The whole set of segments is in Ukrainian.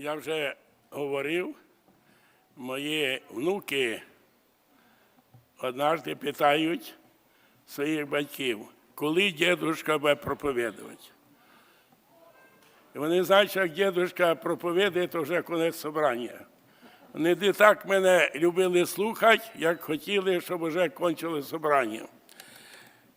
Я вже говорив, мої внуки однажды питають своїх батьків, коли дідушка буде проповідувати. І вони знають, що як дідушка проповідає, то вже кінець собрання. Вони не так мене любили слухати, як хотіли, щоб вже кончили собрання.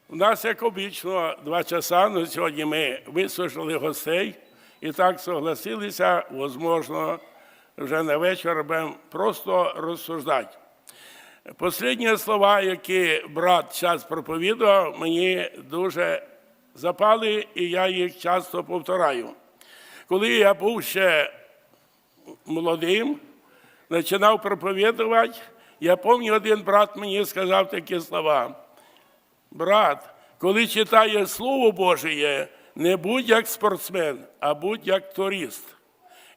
У нас, як обічно, два часа, але сьогодні ми вислухали гостей і так согласилися, можливо, вже на вечір будемо просто розсуждати. Послідні слова, які брат час проповідував, мені дуже запали, і я їх часто повторяю. Коли я був ще молодим, починав проповідувати, я пам'ятаю, один брат мені сказав такі слова. Брат, коли читаєш Слово Божє, не будь як спортсмен, а будь як турист.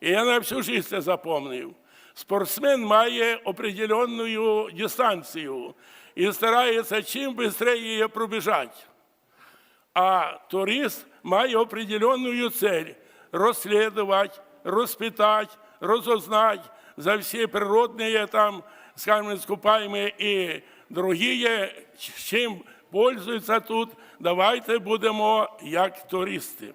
І я на всю життя це запомнив. Спортсмен має определенну дистанцію і старається чим швидше її пробіжати. А турист має определенную цель – розслідувати, розпитати, розузнати за всі природні, там, скажімо, искупаемые і другі, чим пользуються тут. Давайте будемо як туристи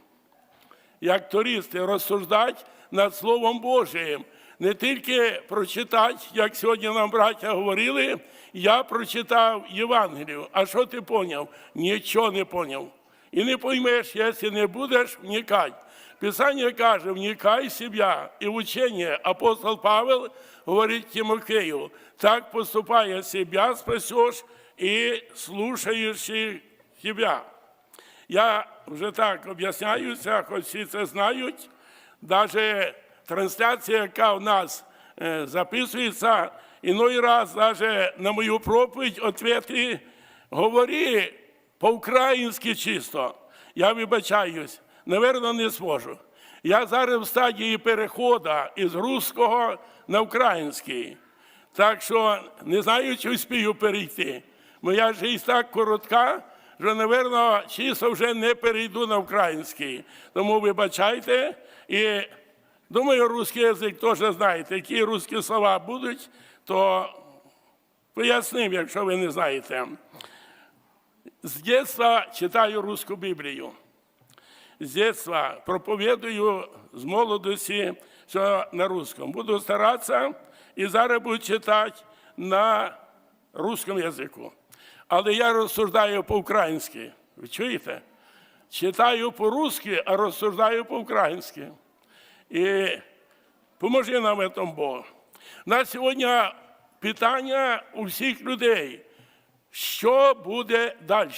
як туристи, розсуждати над Словом Божим. Не тільки прочитати, як сьогодні нам браття говорили, я прочитав Євангелію. А що ти поняв? Нічого не поняв. І не поймеш, якщо не будеш вникати. Писання каже, вникай себе і учення. Апостол Павел говорить Тимофею, так поступає себя спасеш і слушаючи себя. Я вже так об'ясняюся, хоч всі це знають. Навіть трансляція, яка у нас е, записується, іной раз навіть на мою проповідь ответи говори по-українськи чисто. Я вибачаюсь, наверно, не зможу. Я зараз в стадії переходу із руського на український. Так що не знаю, чи успію перейти. Моя життя так коротка, що, напевно, чисто вже не перейду на український. Тому вибачайте. І думаю, русський язик теж знаєте. Які русські слова будуть, то поясним, якщо ви не знаєте. З дитинства читаю русську Біблію. З дитинства проповідую з молодості, що на русском. Буду старатися і зараз буду читати на русскому язику. Але я розсуждаю по-українськи. Ви чуєте? Читаю по-русски, а розсуждаю по-українськи. І поможи нам в цьому Бог. У нас сьогодні питання у всіх людей. Що буде далі?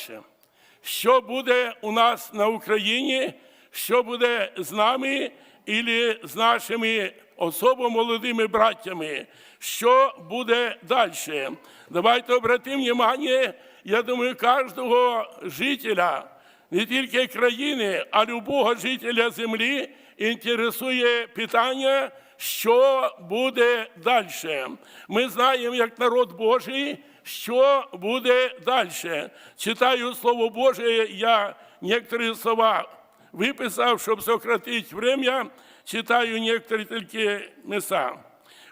Що буде у нас на Україні? Що буде з нами і з нашими особо молодими браттями? Що буде далі? Давайте обратимо внимание, я думаю, кожного жителя, не тільки країни, а любого жителя землі інтересує питання, що буде далі. Ми знаємо, як народ Божий, що буде далі. Читаю Слово Боже, я некоторі слова виписав, щоб сократити время, читаю некоторые тільки места.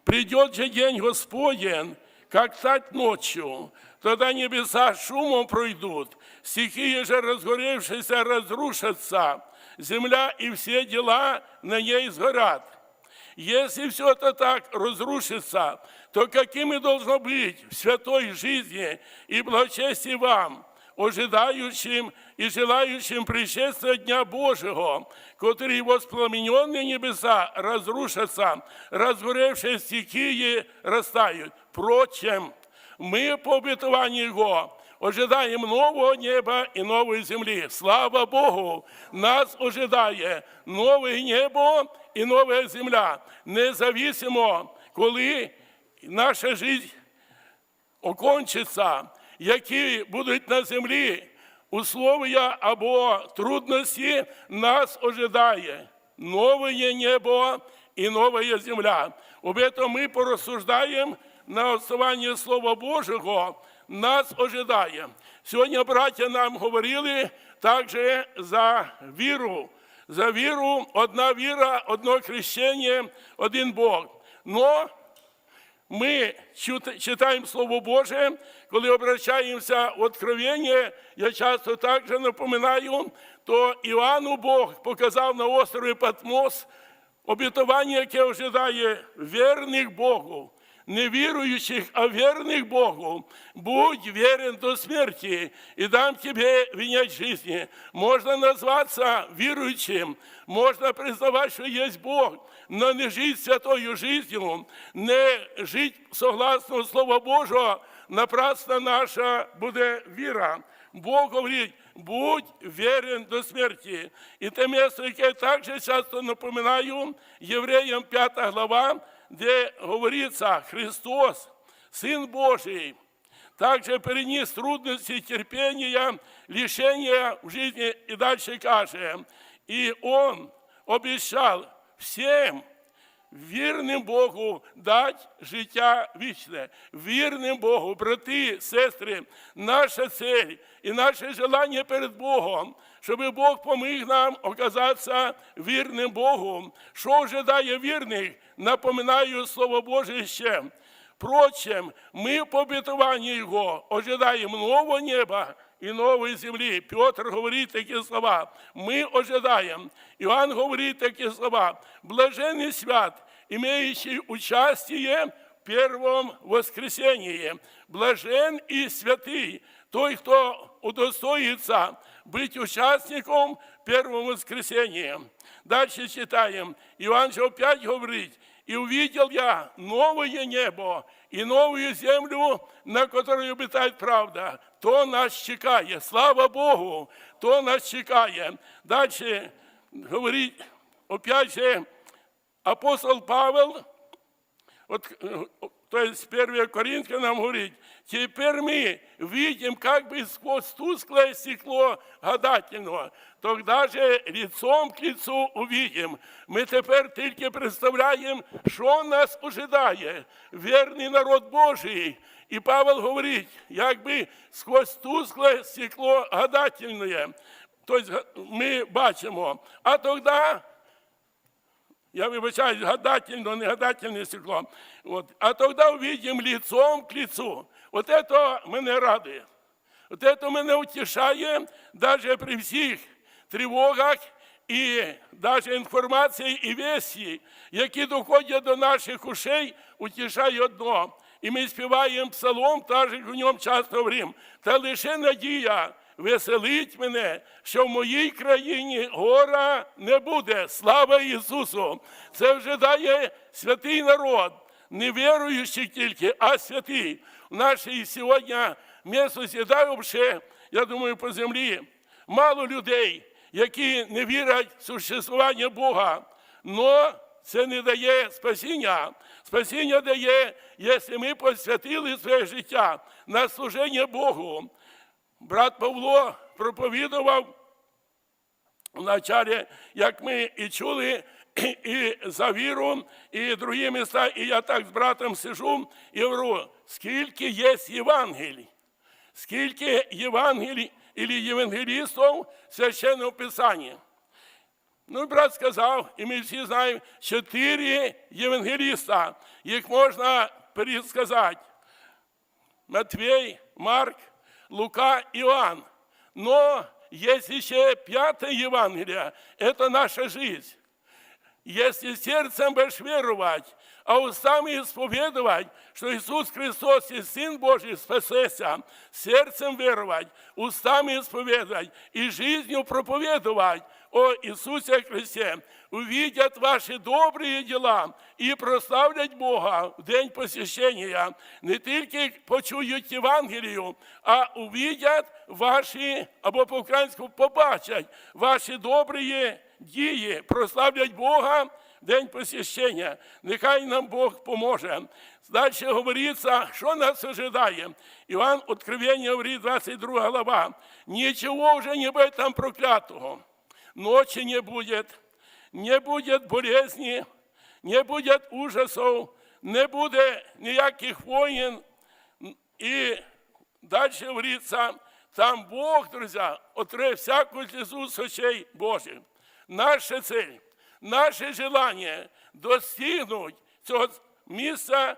Придет же день Господень, как тать ночью, тогда небеса шумом пройдут, стихии же разгоревшиеся разрушатся, земля и все дела на ней сгорят. Если все это так разрушится, то какими должно быть в святой жизни и благочестии вам, – ожидающим и желающим пришествия Дня Божьего, который воспламененные небеса разрушатся, разгоревшие стихии растают. Впрочем, мы по обетованию Его ожидаем нового неба и новой земли. Слава Богу, нас ожидає нове небо і нова земля. Независимо, коли наша життя окончиться, які будуть на землі условия або трудності, нас ожидає нове небо і нова земля. Об этом ми порозсуждаємо на основанні Слова Божого, нас ожидає. Сьогодні браття нам говорили також за віру, За віру одна віра, одно хрещення, один Бог. Но ми читаємо Слово Боже, коли обращаємося в Откровення, я часто також напоминаю, то Іоанну Бог показав на острові Патмос обітування, яке ожидає вірних Богу, не віруючих, а вірних Богу. Будь вірен до смерти, и дам тебе венять жизни. Можно назваться верующим, можно признавать, что есть Бог, но не жить святою жизнью, не жить согласно Слова Божого, напрасна наша буде віра. Бог говорить, будь вірен до смерті. І те місце, яке я також часто напоминаю, Євреям 5 глава, де говориться Христос, Син Божий, также перенес трудности, терпения, лишения в жизни и дальше каже. И Он обещал всем вірним Богу дати життя вічне. Вірним Богу, брати, сестри, наша цель і наше желання перед Богом, щоб Бог поміг нам оказатися вірним Богу. Що ожидає вірних? Напоминаю Слово Боже ще. Впрочем, мы по обетованию Его ожидаем нового неба и новой земли. Петр говорит такие слова. Мы ожидаем. Иоанн говорит такие слова. Блаженный свят, имеющий участие в первом воскресении. Блажен и святый, той, кто удостоится быть участником первого воскресения. Дальше читаем. Иоанн же опять говорит, и увидел я новое небо и новую землю, на которой обитает правда. То нас чекає. Слава Богу, то нас чекає. Дальше говорить, опять же, апостол Павел, вот, э, то есть 1 Коринфянам нам говорит, теперь мы видим как бы сквозь тусклое стекло гадательного, тогда же лицом к лицу увидим. Ми тепер тільки представляємо, що нас ожидає, вірний народ Божий. І Павел говорить, якби сквозь тускле стекло гадательне, тобто ми бачимо, а тоді я вибачаюсь, гадательно, не гадательне стекло. Вот. А тогда увидим лицом к лицу. Вот это мене радує. Вот это мене утішає даже при всіх тривогах і даже інформації і весті, які доходять до наших ушей, утішає одно. І ми співаємо псалом, так як в ньому часто говоримо. Та лише надія веселить мене, що в моїй країні гора не буде. Слава Ісусу! Це вже дає святий народ, не віруючих тільки, а святий. В нашій сьогодні місто сідає взагалі, я думаю, по землі. Мало людей, які не вірять в существування Бога. Но це не дає спасіння. Спасіння дає, якщо ми посвятили своє життя на служення Богу. Брат Павло проповідував в началі, як ми і чули, і за віру, і другі міста, і я так з братом сижу і говорю, скільки є Євангелій, скільки Євангелій або євангелістів в Священному Писанні. Ну, і брат сказав, і ми всі знаємо, чотири євангеліста. Їх можна пересказати. Матвей, Марк, Лука, Иоанн. Но есть еще пятое Евангелие, это наша жизнь. Если сердцем будешь веровать, а устами исповедовать, что Иисус Христос есть Сын Божий, спасеся, сердцем веровать, устами исповедовать и жизнью проповедовать о Иисусе Христе, увидят ваши добрые дела і прославлять Бога в день посвящення. Не тільки почують Євангелію, а увидять ваші, або по-українську побачать ваші добрі дії, прославлять Бога в день посвящення. Нехай нам Бог поможе. Далі говориться, що нас ожидає. Іван Откровення говорить, 22 глава. Нічого вже не буде там проклятого. Ночи не будет, не будет болезни, не будет ужасов, не буде ніяких воїн. І далі говориться, там Бог, друзі, отре всяку слізу з очей Божих. Наша цель, наше желання достигнути цього місця,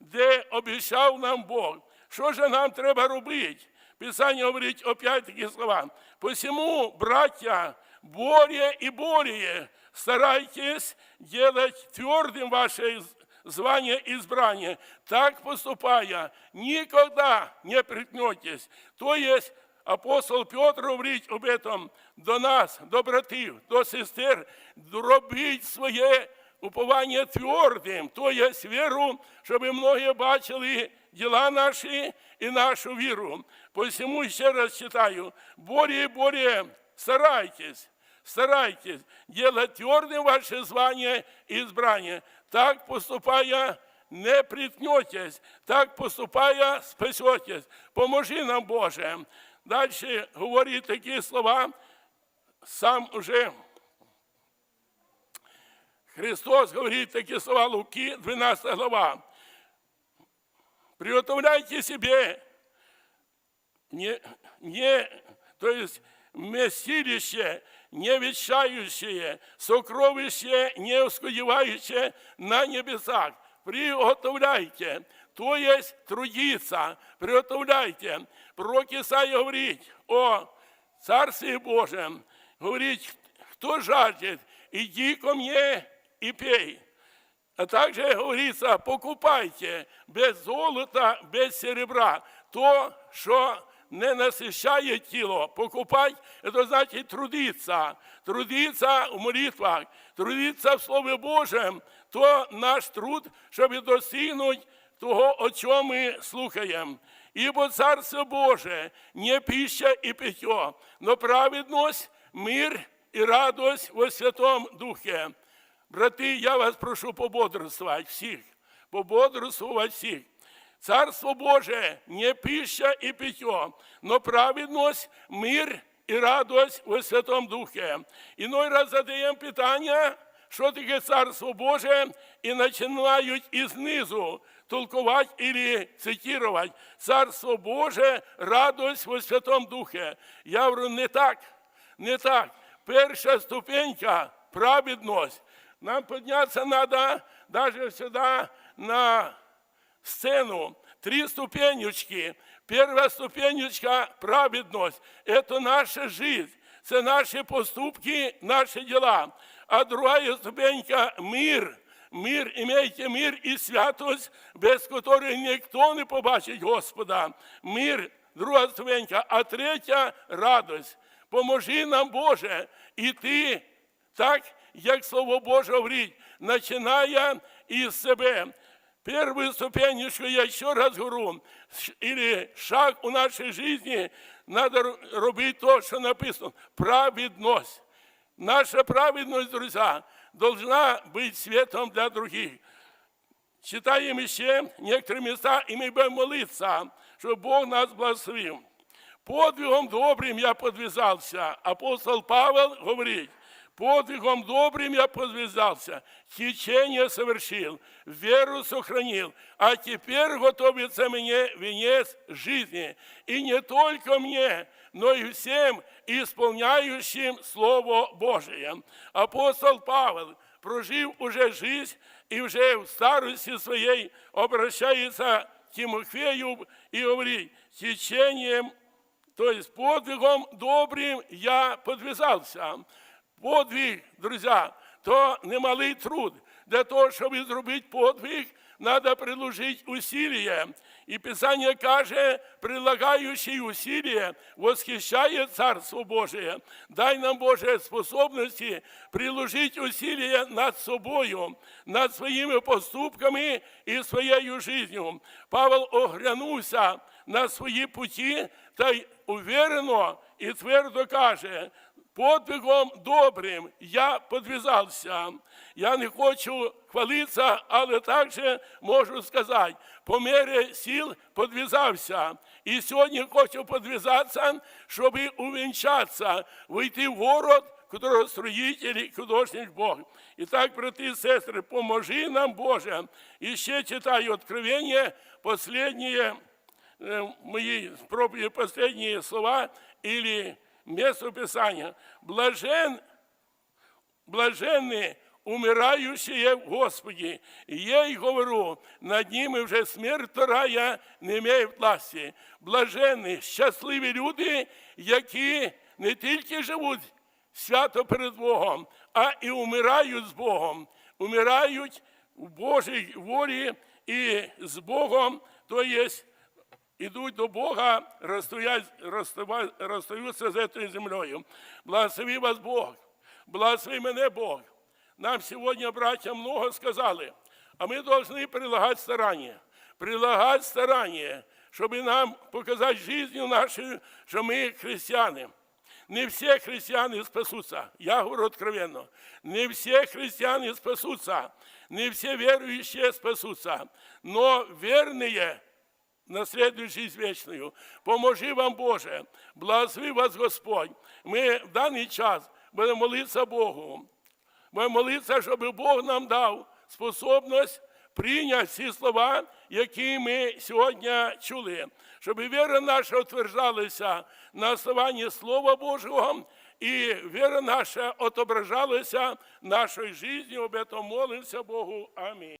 де обіцяв нам Бог. Що ж нам треба робити? Писання говорить опять такі слова. Посему, браття, более и более старайтесь делать твердым ваше звание избрание. Так поступая, никогда не прикнетесь. То есть апостол Петр говорить об этом до нас, до братів, до сестер, робіть своє уповання твердим, то є віру, щоб многі бачили діла наші і нашу віру. Посему ще раз читаю, и более старайтесь, старайтесь делать твердым ваше звание и избрание. Так поступая, не приткнетесь, так поступая, спасетесь. Поможи нам, Боже. Дальше говорить такі слова, сам уже Христос говорит такие слова Луки, 12 глава. Приготовляйте себе не, не, то есть вместилище, не сокровище, не оскудевающее на небесах. Приготовляйте, то есть трудиться, приготовляйте. Пророк Исаия говорит о Царстве Божьем, говорит, кто жаждет, иди ко мне и пей. А также говорится, покупайте без золота, без серебра то, що не насищає тіло. Покупать – це значить трудиться. Трудиться в молитвах, трудиться в Слові Божому, то наш труд, щоб досягнути того, о чому ми слухаємо. Ибо Царство Боже не пища и питье, но праведность, мир и радость во Святом Духе. Брати, я вас прошу пободрствовать всіх, пободрствовать всіх. Царство Боже не пища и питье, но праведность, мир и радость во Святом Духе. Иной раз задаємо питання, що таке Царство Боже, і починають ізнизу толковать или цитировать. Царство Боже, радость во Святом Духе. Я говорю, не так, не так. Перша ступенька – праведность. Нам подняться надо даже сюда на сцену. Три ступенечки. Первая ступенечка – праведность. Это наша жизнь. Це наші поступки, наші діла. А другая ступенька – мир. Мир, имейте мир і святость, без которой ніхто не побачить Господа. Мир, друга ступенька, а третя – радость. Поможи нам, Боже, іти так, як Слово Боже говорить, починає із себе. Первую ступенечку я еще раз говорю, или шаг у нашей жизни, надо робити то, що написано, праведность. Наша праведность, друзья, должна быть светом для других. Читаем еще некоторые места, и мы будем молиться, чтобы Бог нас благословил. Подвигом добрым я подвязался. Апостол Павел говорит, подвигом добрым я подвязался, течение совершил, веру сохранил, а теперь готовится мне венец жизни. И не только мне, но и всем исполняющим Слово Божие. Апостол Павел прожив уже жизнь и уже в старости своей обращается к Тимофею и говорит, течением то есть подвигом добрым я подвязался. Подвиг, друзья, то немалий труд. Для того, щоб зробити подвиг, треба приложити усилия. І Писання каже, прилагаючи усилия, восхищає Царство Божие. Дай нам, Боже, способності приложити усилия над собою, над своїми поступками і своєю життю. Павел оглянувся на свої путі та й уверено і твердо каже, подвигом добрим я подвязався. Я не хочу хвалитися, але також можу сказати, по мірі сил подвязався. І сьогодні хочу подвязатися, щоб увінчатися, вийти в город, которого строитель и художник Бог. Итак, браты и сестры, поможи нам, Боже. Еще читаю Откровение, последние э, мои проповеди, последние слова или место Писания. Блажен блаженні умирающие в Господі. І я й говорю, над ними вже смерть вторая не має власті. Блаженні, щасливі люди, які не тільки живуть свято перед Богом, а і умирають з Богом. Умирають в Божій волі і з Богом, то є ідуть до Бога, розстаються з цією землею. Благослови вас Бог, благослови мене Бог. Нам сьогодні, браття, много сказали, а ми повинні прилагати старання. Прилагати старання, щоб нам показати життю нашу, що ми християни. Не все христиане спасутся. Я говорю откровенно. Не все христиане спасутся. Не все верующие спасутся. Но верные наследуют жизнь вечную. Поможи вам, Боже. Благослови вас, Господь. Ми в даний час будемо молитися Богу. Будемо молитися, щоб Бог нам дав способність прийняти ці слова, які ми сьогодні чули, щоб віра наша утверждалася на основанні Слова Божого, і віра наша отображалася в нашій житті. Об этом молимося Богу. Амінь.